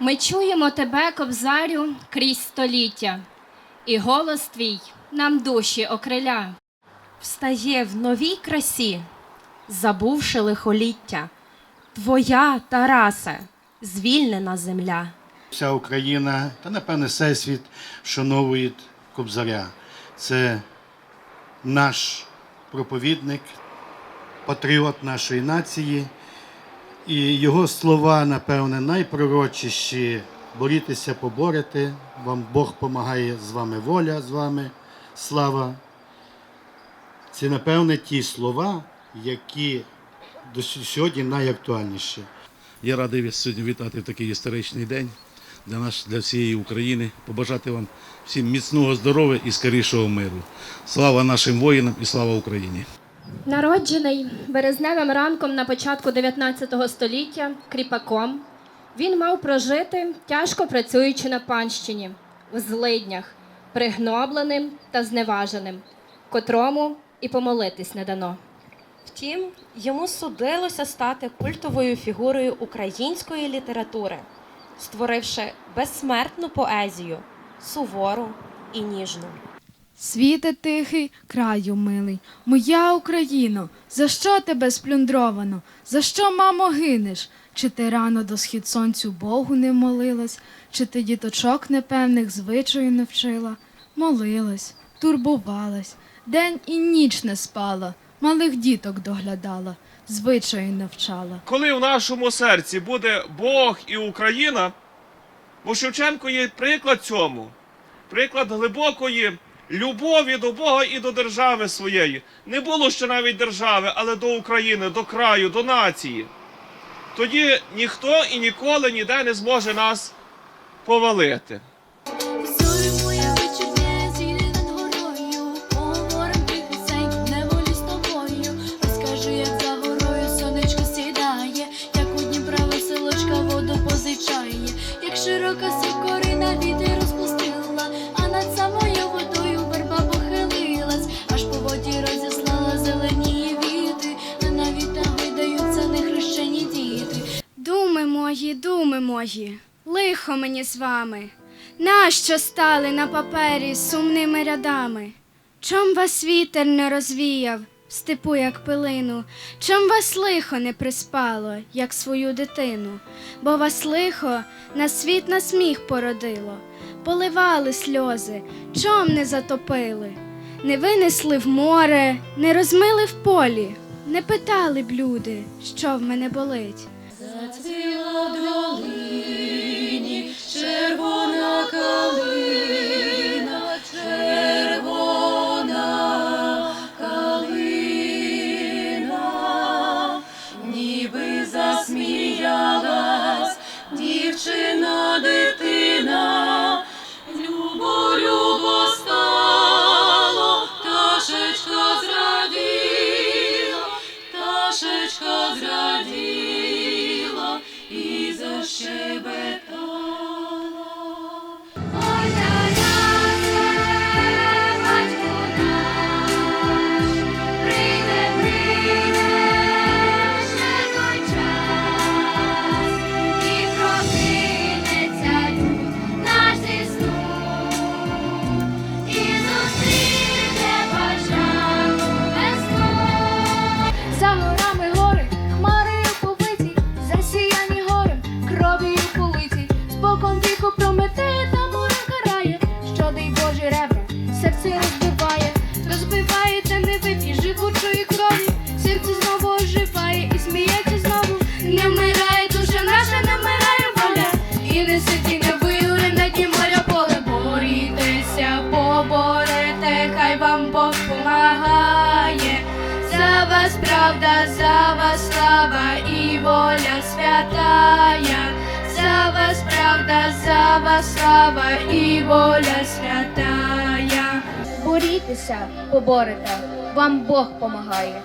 Ми чуємо тебе, кобзарю, крізь століття, і голос твій нам душі окриля. Встає в новій красі, забувши лихоліття. Твоя, Тарасе, звільнена земля. Вся Україна та, напевне, всесвіт вшановує Кобзаря. Це наш проповідник, патріот нашої нації. І його слова, напевне, найпророчіші. Борітеся, поборете. Вам Бог помагає з вами воля, з вами слава. Це, напевне, ті слова, які до сьогодні найактуальніші. Я радий вас сьогодні вітати в такий історичний день для нас, для всієї України. Побажати вам всім міцного здоров'я і скорішого миру. Слава нашим воїнам і слава Україні! Народжений березневим ранком на початку 19 століття кріпаком, він мав прожити, тяжко працюючи на панщині, в злиднях, пригнобленим та зневаженим, котрому і помолитись не дано. Втім, йому судилося стати культовою фігурою української літератури, створивши безсмертну поезію, сувору і ніжну. Світе тихий, краю милий, моя Україно, за що тебе сплюндровано? За що, мамо, гинеш? Чи ти рано до схід сонцю Богу не молилась, чи ти діточок непевних звичаю не вчила? Молилась, турбувалась, день і ніч не спала, малих діток доглядала, звичаю навчала. коли в нашому серці буде Бог і Україна, бо Шевченко є приклад цьому, приклад глибокої любові до Бога і до держави своєї. Не було ще навіть держави, але до України, до краю, до нації. Тоді ніхто і ніколи ніде не зможе нас повалити. Мої, думи мої, лихо мені з вами. Нащо стали на папері сумними рядами? Чом вас вітер не розвіяв степу, як пилину? Чом вас лихо не приспало, як свою дитину? Бо вас лихо на світ на сміх породило, поливали сльози, чом не затопили, не винесли в море, не розмили в полі, не питали б люди, що в мене болить. Червона серце розбиває, розбиває та не вип'є живучої крові, серце знову оживає і сміється знову. Не вмирає душа наша, не вмирає воля, і не сиді, не виюре на дні моря поле. Борітеся, поборете, хай вам Бог помагає. За вас правда, за вас слава і воля святая. За вас правда, за вас слава і воля святая. Борітеся, поборете, вам Бог помагає.